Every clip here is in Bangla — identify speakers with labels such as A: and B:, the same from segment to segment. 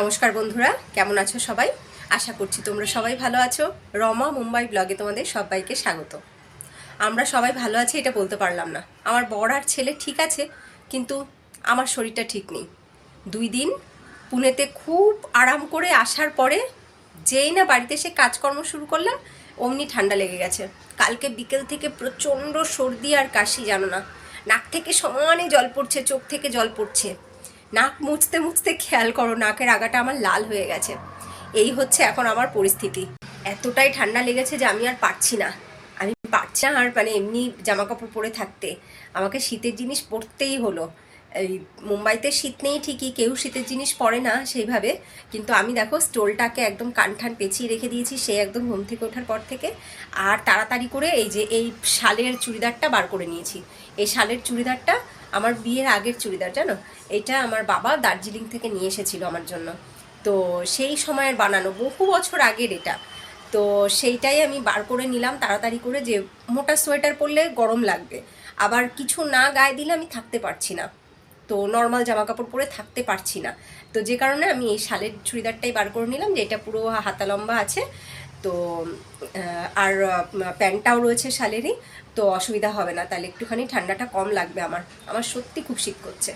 A: নমস্কার বন্ধুরা, কেমন আছো সবাই? আশা করছি তোমরা সবাই ভালো আছো। রমা মুম্বাই ব্লগে তোমাদের সবাইকে স্বাগত। আমরা সবাই ভালো আছি, এটা বলতে পারলাম না। আমার বর আর ছেলে ঠিক আছে, কিন্তু আমার শরীরটা ঠিক নেই। দুই দিন পুনেতে খুব আরাম করে আসার পরে যেই না বাড়িতে এসে কাজকর্ম শুরু করলাম, অমনি ঠান্ডা লেগে গেছে। কালকে বিকেল থেকে প্রচণ্ড সর্দি আর কাশি, জানো না। নাক থেকে সমানে জল পড়ছে, চোখ থেকে জল পড়ছে। নাক মুছতে মুছতে খেয়াল করো, নাকের আগাটা আমার লাল হয়ে গেছে। এই হচ্ছে এখন আমার পরিস্থিতি। এতটাই ঠান্ডা লেগেছে যে আমি আর পারছি না। আমি পারছি না আর মানে এমনি জামা কাপড় পরে থাকতে। আমাকে শীতের জিনিস পরতেই হলো। এই মুম্বাইতে শীত নেই ঠিকই, কেউ শীতের জিনিস পরে না সেইভাবে। কিন্তু আমি দেখো স্টোলটাকে একদম কানঠান পেঁচিয়ে রেখে দিয়েছি, সে একদম ঘুম থেকে ওঠার পর থেকে। আর তাড়াতাড়ি করে এই যে এই শালের চুড়িদারটা বার করে নিয়েছি। এই শালের চুড়িদারটা আমার বিয়ের আগের চুড়িদার, জানো? এটা আমার বাবা দার্জিলিং থেকে নিয়ে এসেছিল আমার জন্য। তো সেই সময়ের বানানো, বহু বছর আগের এটা। তো সেইটাই আমি বার করে নিলাম তাড়াতাড়ি করে যে মোটা সোয়েটার পরলে গরম লাগবে। আবার কিছু না গায়ে দিলে আমি থাকতে পারছি না। তো নর্মাল জামা কাপড় পরে থাকতে পারছি না। তো যে কারণে আমি এই শালের চুড়িদারটাই বার করে নিলাম যে এটা পুরো হাতা লম্বা আছে। তো আর প্যান্টটাও রয়েছে শালেরই, তো অসুবিধা হবে না। তাহলে একটুখানি ঠান্ডাটা কম লাগবে আমার। আমার সত্যি খুব শীত করছে।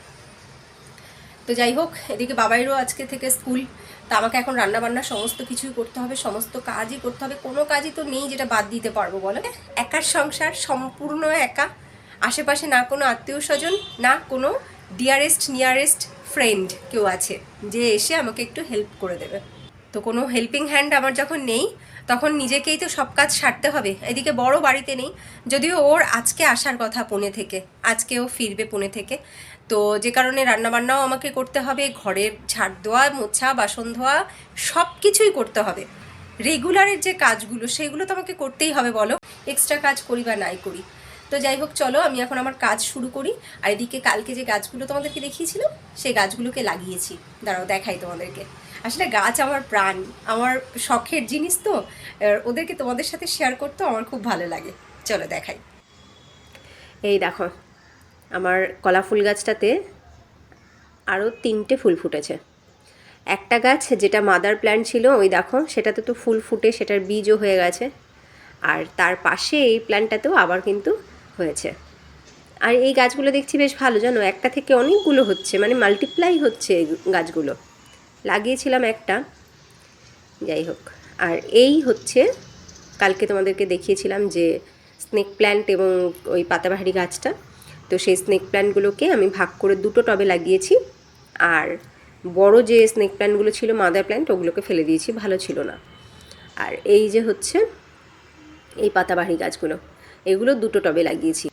A: তো যাই হোক, এদিকে বাবাইরও আজকে থেকে স্কুল। তা আমাকে এখন রান্না বান্না সমস্ত কিছুই করতে হবে, সমস্ত কাজই করতে হবে। কোনো কাজই তো নেই যেটা বাদ দিতে পারব, বলো? একার সংসার, সম্পূর্ণ একা। আশেপাশে না কোনো আত্মীয় স্বজন না কোনো ডিয়ারেস্ট নিয়ারেস্ট ফ্রেন্ড কেউ আছে। যে এসে আমাকে একটু হেল্প করে দেবে। তো কোনো হেল্পিং হ্যান্ড আমার যখন নেই তখন নিজেকেই তো সব কাজ সারতে হবে। এদিকে বড় বাড়িতে নেই। যদিও ওর আজকে আসার কথা পুনে থেকে। আজকে ও ফিরবে পুনে থেকে। তো যে কারণে রান্নাবান্নাও আমাকে করতে হবে। ঘরের ঝাড় দেওয়া মোছা, বাসন ধোয়া, সব কিছুই করতে হবে। রেগুলারের যে কাজগুলো, সেগুলো তো আমাকে করতেই হবে, বলো। এক্সট্রা কাজ করি বা নাই করি। তো যাই হোক, চলো, আমি এখন আমার কাজ শুরু করি। আর এদিকে কালকে যে গাছগুলো তোমাদেরকে দেখিয়েছিলাম, সেই গাছগুলোকে লাগিয়েছি। দাঁড়াও, দেখাই তোমাদেরকে। আসলে গাছ আমার প্রাণ। আমার শখের জিনিস তো ওদেরকে তোমাদের সাথে শেয়ার করতেও আমার খুব ভালো লাগে। চলো দেখাই। এই দেখো, আমার কলা ফুল গাছটাতে আরও তিনটে ফুল ফুটেছে। একটা গাছ যেটা মাদার প্ল্যান্ট ছিল, ওই দেখো, সেটাতে তো ফুল ফুটে, সেটার বীজও হয়ে গেছে। আর তার পাশে এই প্ল্যান্টটাতেও আবার কিন্তু হয়েছে। আর এই গাছগুলো দেখছি বেশ ভালো, জানো? একটা থেকে অনেকগুলো হচ্ছে মানে মাল্টিপ্লাই হচ্ছে এই গাছগুলো। লাগিয়েছিলাম একটা। যাই হোক, আর এই হচ্ছে, কালকে তোমাদেরকে দেখিয়েছিলাম যে স্নেক প্ল্যান্ট এবং ওই পাতাবাহারি গাছটা। তো সেই স্নেক প্ল্যান্টগুলোকে আমি ভাগ করে দুটো টবে লাগিয়েছি। আর বড় যে স্নেক প্ল্যান্টগুলো ছিল মাদার প্ল্যান্ট ওগুলোকে ফেলে দিয়েছি, ভালো ছিল না। আর এই যে হচ্ছে, এই পাতাবাহারি গাছগুলো, এগুলো দুটো টবে লাগিয়েছি।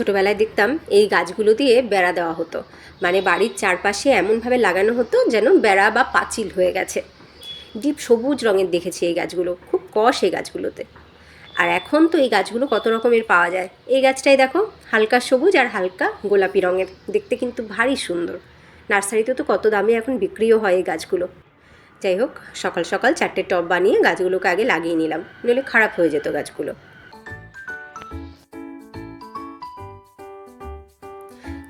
A: ছোটোবেলায় দেখতাম এই গাছগুলো দিয়ে বেড়া দেওয়া হতো। মানে বাড়ির চারপাশে এমনভাবে লাগানো হতো যেন বেড়া বা পাঁচিল হয়ে গেছে। ডিপ সবুজ রঙের দেখেছি এই গাছগুলো, খুব কষ এই গাছগুলোতে। আর এখন তো এই গাছগুলো কত রকমের পাওয়া যায়। এই গাছটাই দেখো, হালকা সবুজ আর হালকা গোলাপি রঙের। দেখতে কিন্তু ভারী সুন্দর। নার্সারিতে তো কত দামে এখন বিক্রিও হয় এই গাছগুলো। যাই হোক, সকাল সকাল চারটে টব বানিয়ে গাছগুলোকে আগে লাগিয়ে নিলাম। নইলে খারাপ হয়ে যেত গাছগুলো।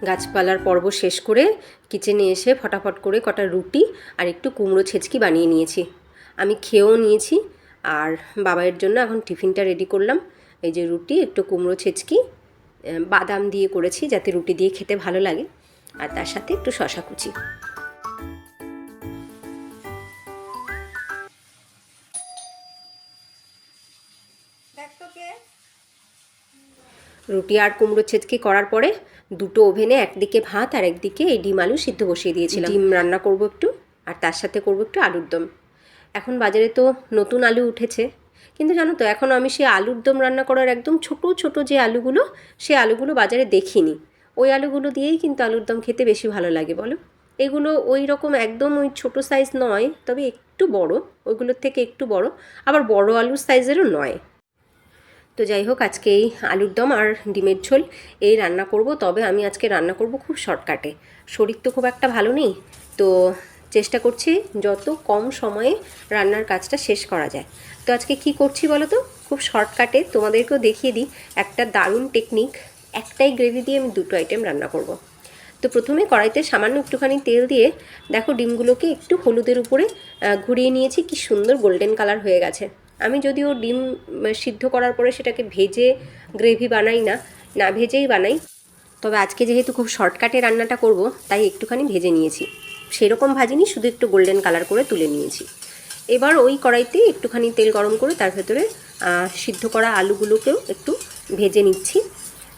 A: গাছপালার পর্ব শেষ করে কিচেনে এসে ফটাফট করে কটা রুটি আর একটু কুমড়ো ছেচকি বানিয়ে নিয়েছি। আমি খেয়েও নিয়েছি আর বাবাইয়ের জন্য এখন টিফিনটা রেডি করলাম। এই যে রুটি একটু কুমড়ো ছেচকি বাদাম দিয়ে করেছি যাতে রুটি দিয়ে খেতে ভালো লাগে। আর তার সাথে একটু শশা কুচি। রুটি আর কুমড়ো ছেচকি করার পরে দুটো ওভেনে একদিকে ভাত আর একদিকে এই ডিম আলু সিদ্ধ বসিয়ে দিয়েছিলাম। ডিম রান্না করব একটু, আর তার সাথে করব একটু আলুর দম। এখন বাজারে তো নতুন আলু উঠেছে, কিন্তু জানো তো এখনও আমি সেই আলুর দম রান্না করার একদম ছোট ছোট যে আলুগুলো সেই আলুগুলো বাজারে দেখিনি। ওই আলুগুলো দিয়েই কিন্তু আলুর দম খেতে বেশি ভালো লাগে, বলো? এগুলো ওই রকম একদম ওই ছোট সাইজ নয়, তবে একটু বড়, ওইগুলোর থেকে একটু বড়, আবার বড় আলুর সাইজেরও নয়। তো যাই হোক, আজকে এই আলুর দম আর ডিমের ঝোল এই রান্না করব। তবে আমি আজকে রান্না করব খুব শর্টকাটে। শরীর তো খুব একটা ভালো নেই, তো চেষ্টা করছি যত কম সময়ে রান্নার কাজটা শেষ করা যায়। তো আজকে কি করছি বলো তো? খুব শর্টকাটে তোমাদেরকেও দেখিয়ে দিই একটা দারুণ টেকনিক একটাই গ্রেভি দিয়ে আমি দুটো আইটেম রান্না করব। তো প্রথমে কড়াইতে সামান্য একটুখানি তেল দিয়ে দেখো ডিমগুলোকে একটু হলুদের উপরে ঘুরিয়ে নিয়েছি। কি সুন্দর গোল্ডেন কালার হয়ে গেছে। আমি যদিও ডিম সিদ্ধ করার পরে সেটাকে ভেজে গ্রেভি বানাই না না ভেজেই বানাই। তবে আজকে যেহেতু খুব শর্টকাটে রান্নাটা করব, তাই একটুখানি ভেজে নিয়েছি। সেরকম ভাজিনি, শুধু একটু গোল্ডেন কালার করে তুলে নিয়েছি। এবার ওই কড়াইতে একটুখানি তেল গরম করে তার ভেতরে সিদ্ধ করা আলুগুলোকেও একটু ভেজে নিচ্ছি।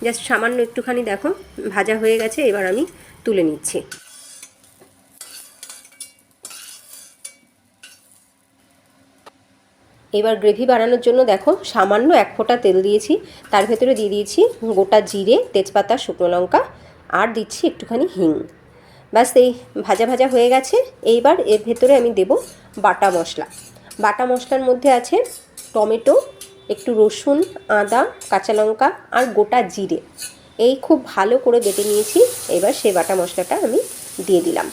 A: জাস্ট সামান্য একটুখানি দেখো, ভাজা হয়ে গেছে, এবার আমি তুলে নিচ্ছি। এবার গ্রেভি বানানোর জন্য দেখো সামান্য এক ফোঁটা তেল দিয়েছি। তার ভেতরে দিয়ে দিয়েছি গোটা জিরে, তেজপাতা, শুকনো লঙ্কা আর দিচ্ছি একটুখানি হিং। ব্যাস, এই ভাজা ভাজা হয়ে গেছে। এইবার এর ভেতরে আমি দেব বাটা মশলা। বাটা মশলার মধ্যে আছে টমেটো, একটু রসুন, আদা, কাঁচা লঙ্কা আর গোটা জিরে। এই খুব ভালো করে বেটে নিয়েছি। এবার সেই বাটা মশলাটা আমি দিয়ে দিলাম।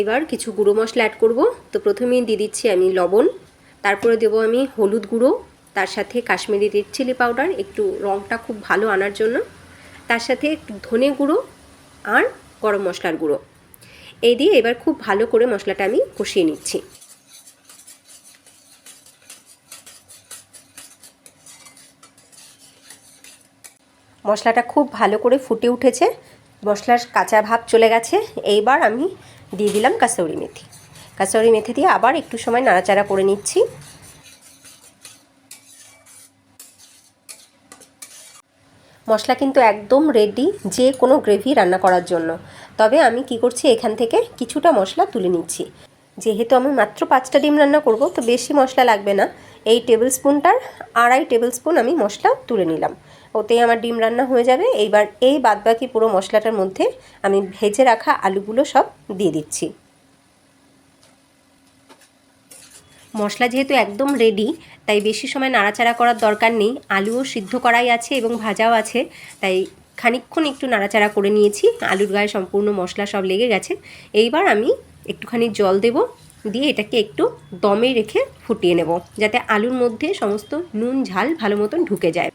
A: এবার কিছু গুঁড়ো মশলা অ্যাড করব। তো প্রথমেই দিয়ে দিচ্ছি আমি লবণ। তারপরে দেবো আমি হলুদ গুঁড়ো, তার সাথে কাশ্মীরি রেড চিলি পাউডার একটু রঙটা খুব ভালো আনার জন্য। তার সাথে একটু ধনে গুঁড়ো আর গরম মশলার গুঁড়ো। এই দিয়ে এবার খুব ভালো করে মশলাটা আমি কষিয়ে নিচ্ছি। মশলাটা খুব ভালো করে ফুটে উঠেছে। মশলার কাঁচা ভাব চলে গেছে। এইবার আমি দিয়ে দিলাম কাসৌরি মেথি। কাসৌরি মেথি দিয়ে আবার একটু সময় নাড়াচাড়া করে নিচ্ছি। মশলা কিন্তু একদম রেডি যে কোনো গ্রেভি রান্না করার জন্য। তবে আমি কি করছি, এখান থেকে কিছুটা মশলা তুলে নিচ্ছি। যেহেতু আমি মাত্র পাঁচটা ডিম রান্না করব, তো বেশি মশলা লাগবে না। এই টেবিল স্পুনটার আড়াই টেবিল স্পুন আমি মশলা তুলে নিলাম। ওতেই আমার ডিম রান্না হয়ে যাবে। এইবার এই বাদবাকি পুরো মশলাটার মধ্যে আমি ভেজে রাখা আলুগুলো সব দিয়ে দিচ্ছি। মশলা যেহেতু একদম রেডি তাই বেশি সময় নাড়াচাড়া করার দরকার নেই। আলুও সিদ্ধ করাই আছে এবং ভাজাও আছে, তাই খানিকক্ষণ একটু নাড়াচাড়া করে নিয়েছি। আলুর গায়ে সম্পূর্ণ মশলা সব লেগে গেছে। এইবার আমি একটুখানি জল দেব, দিয়ে এটাকে একটু দমে রেখে ফুটিয়ে নেব, যাতে আলুর মধ্যে সমস্ত নুন, ঝাল ভালো মতন ঢুকে যায়।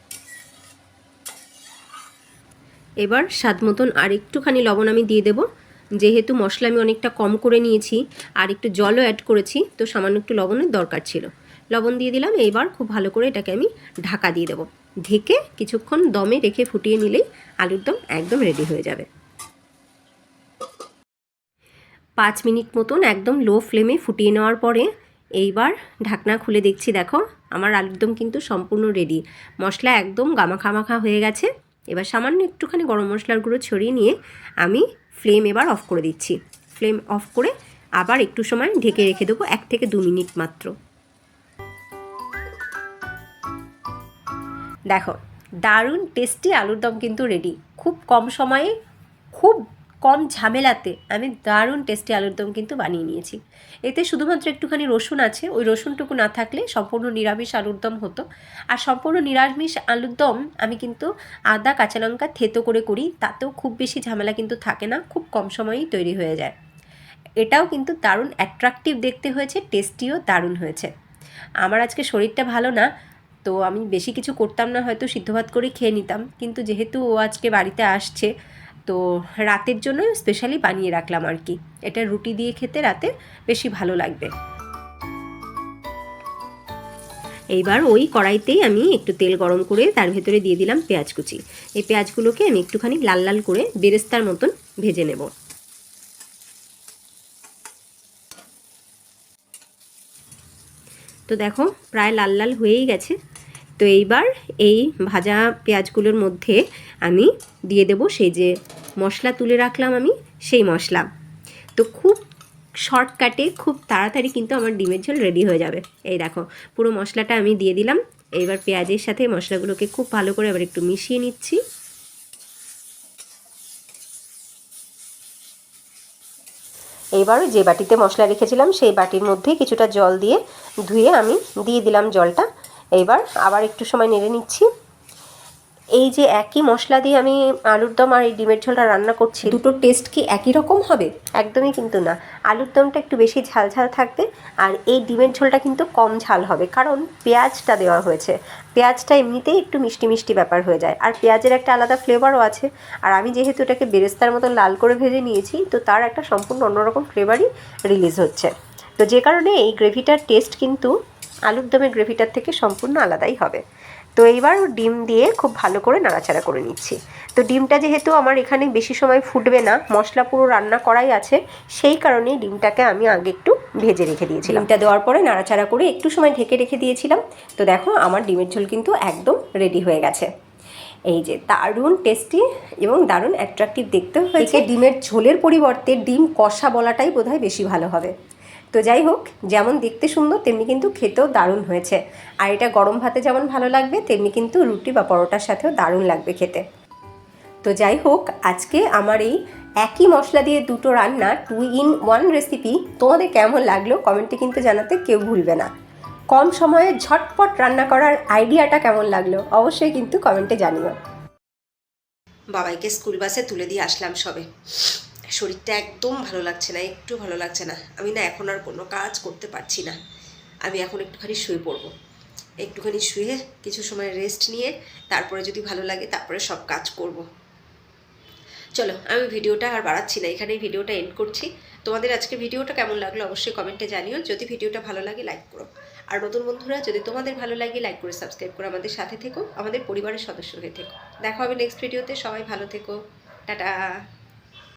A: এবার স্বাদ মতন আর একটুখানি লবণ আমি দিয়ে দেবো। যেহেতু মশলা আমি অনেকটা কম করে নিয়েছি, আর একটু জলও অ্যাড করেছি, তো সামান্য একটু লবণের দরকার ছিল। লবণ দিয়ে দিলাম এইবার খুব ভালো করে এটাকে আমি ঢাকা দিয়ে দেবো। ঢেকে কিছুক্ষণ দমে রেখে ফুটিয়ে নিলেই আলুর দম একদম রেডি হয়ে যাবে। পাঁচ মিনিট মতন একদম লো ফ্লেমে ফুটিয়ে নেওয়ার পরে এইবার ঢাকনা খুলে দেখছি, দেখো, আমার আলুর দম কিন্তু সম্পূর্ণ রেডি মশলা একদম গামাখামাখা হয়ে গেছে। এবার সামান্য একটুখানি গরম মশলার গুঁড়ো ছড়িয়ে নিয়ে আমি ফ্লেম এবার অফ করে দিচ্ছি। ফ্লেম অফ করে আবার একটু সময় ঢেকে রেখে দেবো এক থেকে দু মিনিট মাত্র। দেখো, দারুণ টেস্টি আলুর দম কিন্তু রেডি খুব কম সময়ে, খুব কম ঝামেলাতে আমি দারুণ টেস্টি আলুর দম কিন্তু বানিয়ে নিয়েছি। এতে শুধুমাত্র একটুখানি রসুন আছে, ওই রসুনটুকু না থাকলে সম্পূর্ণ নিরামিষ আলুর দম হতো। আর সম্পূর্ণ নিরামিষ আলুর দম আমি কিন্তু আদা, কাঁচা লঙ্কা থেতো করে করি, তাতেও খুব বেশি ঝামেলা কিন্তু থাকে না, খুব কম সময়েই তৈরি হয়ে যায়। এটাও কিন্তু দারুণ অ্যাট্রাকটিভ দেখতে হয়েছে টেস্টিও দারুণ হয়েছে। আমার আজকে শরীরটা ভালো না, তো আমি বেশি কিছু করতাম না, হয়তো সিদ্ধ ভাত করে খেয়ে নিতাম। কিন্তু যেহেতু ও আজকে বাড়িতে আসছে তো রাতের জন্য স্পেশালি বানিয়ে রাখলাম আর কি। এটা রুটি দিয়ে খেতে রাতে বেশি ভালো লাগবে। এইবার ওই কড়াইতেই আমি একটু তেল গরম করে তার ভেতরে দিয়ে দিলাম পেঁয়াজ কুচি। এই পেঁয়াজগুলোকে আমি একটুখানি লাল লাল করে বেরেস্তার মতন ভেজে নেব। তো দেখো, প্রায় লাল লাল হয়েই গেছে। তো এইবার এই ভাজা পেঁয়াজগুলোর মধ্যে আমি দিয়ে দেব সেই যে মশলা তুলে রাখলাম আমি, সেই মশলা। তো খুব শর্টকাটে, খুব তাড়াতাড়ি কিন্তু আমার ডিমের ঝোল রেডি হয়ে যাবে। এই দেখো, পুরো মশলাটা আমি দিয়ে দিলাম। এইবার পেঁয়াজের সাথে মশলাগুলোকে খুব ভালো করে আবার একটু মিশিয়ে নিচ্ছি। এইবার যে বাটিতে মশলা রেখেছিলাম, সেই বাটির মধ্যে কিছুটা জল দিয়ে ধুয়ে আমি দিয়ে দিলাম জলটা। এইবার আবার একটু সময় নেড়ে নিচ্ছি। এই যে একই মশলা দিয়ে আমি আলুর দম আর এই ডিমের ঝোলটা রান্না করছি দুটোর টেস্ট কি একই রকম হবে? একদমই কিন্তু না। আলুর দমটা একটু বেশি ঝাল ঝাল থাকবে আর এই ডিমের ঝোলটা কিন্তু কম ঝাল হবে কারণ পেঁয়াজটা দেওয়া হয়েছে। পেঁয়াজটা এমনিতেই একটু মিষ্টি মিষ্টি ব্যাপার হয়ে যায়। আর পেঁয়াজের একটা আলাদা ফ্লেভারও আছে। আর আমি যেহেতু এটাকে বেরেস্তার মতো লাল করে ভেজে নিয়েছি তো তার একটা সম্পূর্ণ অন্যরকম ফ্লেভারই রিলিজ হচ্ছে। তো যে কারণে এই গ্রেভিটার টেস্ট কিন্তু আলুর দমের গ্রেভিটার থেকে সম্পূর্ণ আলাদাই হবে। তো এইবার ডিম দিয়ে খুব ভালো করে নাড়াচাড়া করে নিচ্ছি। তো ডিমটা যেহেতু আমার এখানে বেশি সময় ফুটবে না মশলা পুরো রান্না করাই আছে সেই কারণেই ডিমটাকে আমি আগে একটু ভেজে রেখে দিয়েছিলাম। ডিমটা দেওয়ার পরে নাড়াচাড়া করে একটু সময় ঢেকে রেখে দিয়েছিলাম। তো দেখো আমার ডিমের ঝোল কিন্তু একদম রেডি হয়ে গেছে। এই যে দারুণ টেস্টি এবং দারুণ অ্যাট্রাকটিভ দেখতেও হয়েছে। ডিমের ঝোলের পরিবর্তে ডিম কষা বলাটাই বোধহয় বেশি ভালো হবে। তো যাই হোক, যেমন দেখতে সুন্দর, তেমনি কিন্তু খেতেও দারুণ হয়েছে। আর এটা গরম ভাতে যেমন ভালো লাগবে, তেমনি কিন্তু রুটি বা পরোটার সাথেও দারুণ লাগবে খেতে। তো যাই হোক, আজকে আমার এই একই মশলা দিয়ে দুটো রান্না টু ইন ওয়ান রেসিপি তোমাদের কেমন লাগল কমেন্টে কিন্তু জানাতে কেউ ভুলবে না। কম সময়ে ঝটপট রান্না করার আইডিয়াটা কেমন লাগল অবশ্যই কিন্তু কমেন্টে জানিও। বাবাইকে স্কুল বাসে তুলে দিয়ে আসলাম সবে। শরীরটা একদম ভালো লাগছে না, একটু ভালো লাগছে না। আমি না এখন আর কোনো কাজ করতে পারছি না। আমি এখন একটুখানি শুয়ে পড়ব। একটুখানি শুয়ে কিছু সময় রেস্ট নিয়ে তারপরে যদি ভালো লাগে তারপরে সব কাজ করব। চলো, আমি ভিডিওটা আর বাড়াচ্ছি না, এখানেই ভিডিওটা এন্ড করছি। তোমাদের আজকে ভিডিওটা কেমন লাগল অবশ্যই কমেন্টে জানিও। যদি ভিডিওটা ভালো লাগে লাইক করো। আর নতুন বন্ধুরা, যদি তোমাদের ভালো লাগে লাইক করে সাবস্ক্রাইব করে আমাদের সাথে থেকো, আমাদের পরিবারের সদস্য হয়ে থেকো। দেখা হবে নেক্সট ভিডিওতে সবাই ভালো থেকো। টাটা।